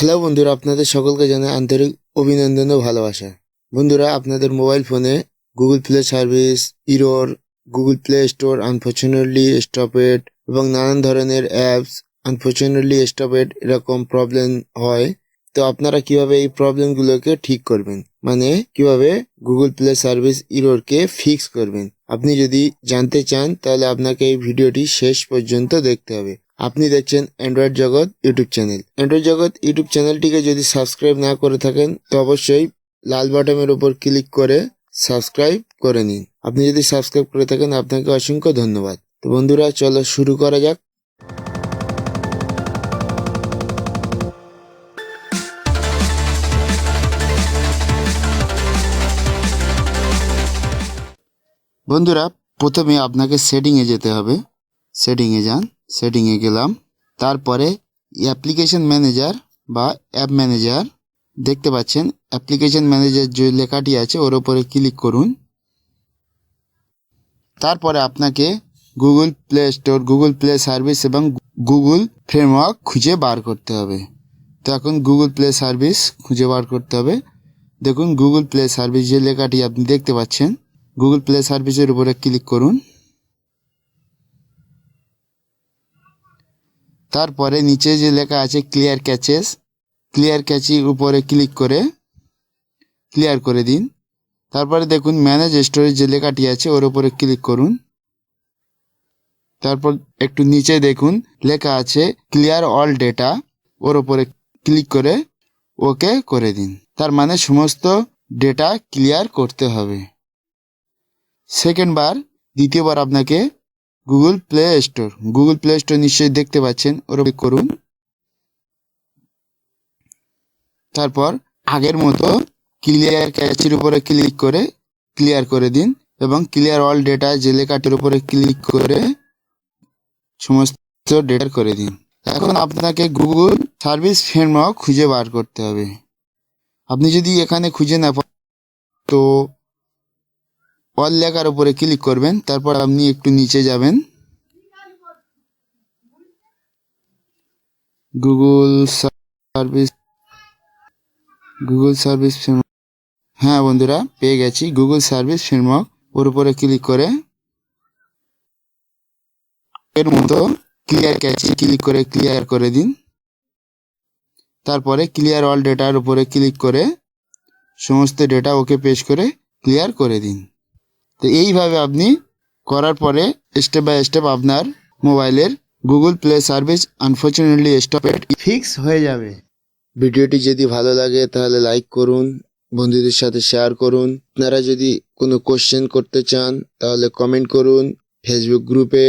Hello বন্ধুরা, আপনাদের সকলকে জানাই আন্তরিক অভিনন্দন ও ভালোবাসা। বন্ধুরা, আপনাদের mobile phone Google play service, error, Google play store unfortunately stopped এবং নানান ধরনের অ্যাপস আনফর্চুনেটলি স্টপেড এরকম প্রবলেম হয়। তো আপনারা কীভাবে এই প্রবলেমগুলোকে ঠিক করবেন? মানে কীভাবে গুগল প্লে সার্ভিস, ইরোরকে ফিক্স করবেন? আপনি যদি জানতে চান, তাহলে আপনাকে এই ভিডিওটি শেষ পর্যন্ত দেখতে হবে। আপনি দেখছেন অ্যান্ড্রয়েড জগৎ ইউটিউব চ্যানেল অ্যান্ড্রয়েড জগৎ ইউটিউব চ্যানেলটিকে যদি সাবস্ক্রাইব না করে থাকেন, তো অবশ্যই লাল বাটনের উপর ক্লিক করে সাবস্ক্রাইব করে নিন। আপনি যদি সাবস্ক্রাইব করে থাকেন, আপনাকে অসংখ্য ধন্যবাদ। তো বন্ধুরা, চলো শুরু করা যাক। বন্ধুরা, প্রথমে আপনাকে সেটিংয়ে যেতে হবে। সেটিংয়ে যান। সেটিংয়ে গেলাম। তারপরে অ্যাপ্লিকেশন ম্যানেজার বা অ্যাপ ম্যানেজার দেখতে পাচ্ছেন অ্যাপ্লিকেশন ম্যানেজার যে লেখাটি আছে, ওর উপরে ক্লিক করুন। তারপরে আপনাকে Google play store Google play service এবং গুগল ফ্রেমওয়ার্ক খুঁজে বার করতে হবে। তো এখন গুগল প্লে সার্ভিস খুঁজে বার করতে হবে। দেখুন গুগল প্লে সার্ভিস যে লেখাটি আপনি দেখতে পাচ্ছেন গুগল প্লে সার্ভিসের উপরে ক্লিক করুন। তারপরে নিচে যে লেখা আছে ক্লিয়ার ক্যাচেস ক্লিয়ার ক্যাচির উপরে ক্লিক করে ক্লিয়ার করে দিন। তারপরে দেখুন ম্যানেজ স্টোরেজ যে লেখাটি আছে ওর উপরে ক্লিক করুন। তারপর একটু নিচে দেখুন লেখা আছে ক্লিয়ার অল ডেটা ওর উপরে ক্লিক করে ওকে করে দিন। তার মানে সমস্ত ডেটা ক্লিয়ার করতে হবে। সেকেন্ড বার দ্বিতীয়বার আপনাকে Google play store Google play store নিশ্চয়ই দেখতে পাচ্ছেন। ওর করুন। তারপর আগের মতো ক্লিয়ার ক্যাচের উপরে ক্লিক করে ক্লিয়ার করে দিন এবং ক্লিয়ার অল ডেটা যে লেখাটির উপরে ক্লিক করে সমস্ত ডেটা করে দিন। এখন আপনাকে গুগল সার্ভিস ফ্রেমওয়ার্ক খুঁজে বার করতে হবে। আপনি যদি এখানে খুঁজে না পান, তো অল লেখার উপরে ক্লিক করবেন, তারপর আপনি একটু নিচে যাবেন। গুগল সার্ভিস গুগল সার্ভিস হ্যাঁ বন্ধুরা, পেয়ে গেছি। গুগল সার্ভিস ফ্রেমওয়ার্ক ওর উপরে ক্লিক করে। এর মতো ক্লিয়ার ক্যাচে ক্লিক করে ক্লিয়ার করে দিন। তারপরে ক্লিয়ার অল ডেটার উপরে ক্লিক করে, সমস্ত ডেটা ওকে পেশ করে ক্লিয়ার করে দিন। তো এইভাবে আপনি করার পরে স্টেপ বাই স্টেপ আপনার মোবাইলের Google play service unfortunately stopped fix হয়ে যাবে। ভিডিওটি যদি ভালো লাগে তাহলে লাইক করুন বন্ধুদের সাথে শেয়ার করুন। আপনারা যদি কোনো কোশ্চেন করতে চান তাহলে কমেন্ট করুন ফেসবুক গ্রুপে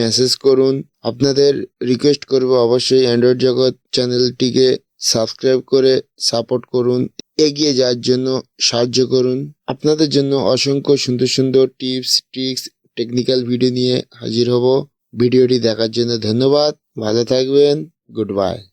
মেসেজ করুন। আপনাদের রিকোয়েস্ট করব অবশ্যই অ্যান্ড্রয়েড জগৎ চ্যানেলটিকে সাবস্ক্রাইব করে সাপোর্ট করুন। এগিয়ে যাওয়ার জন্য সাহায্য করুন। আপনাদের জন্য অসংখ্য সুন্দর সুন্দর টিপস, ট্রিক্স, টেকনিক্যাল ভিডিও নিয়ে হাজির হব। ভিডিওটি দেখার জন্য ধন্যবাদ। ভালো থাকবেন। Good bye.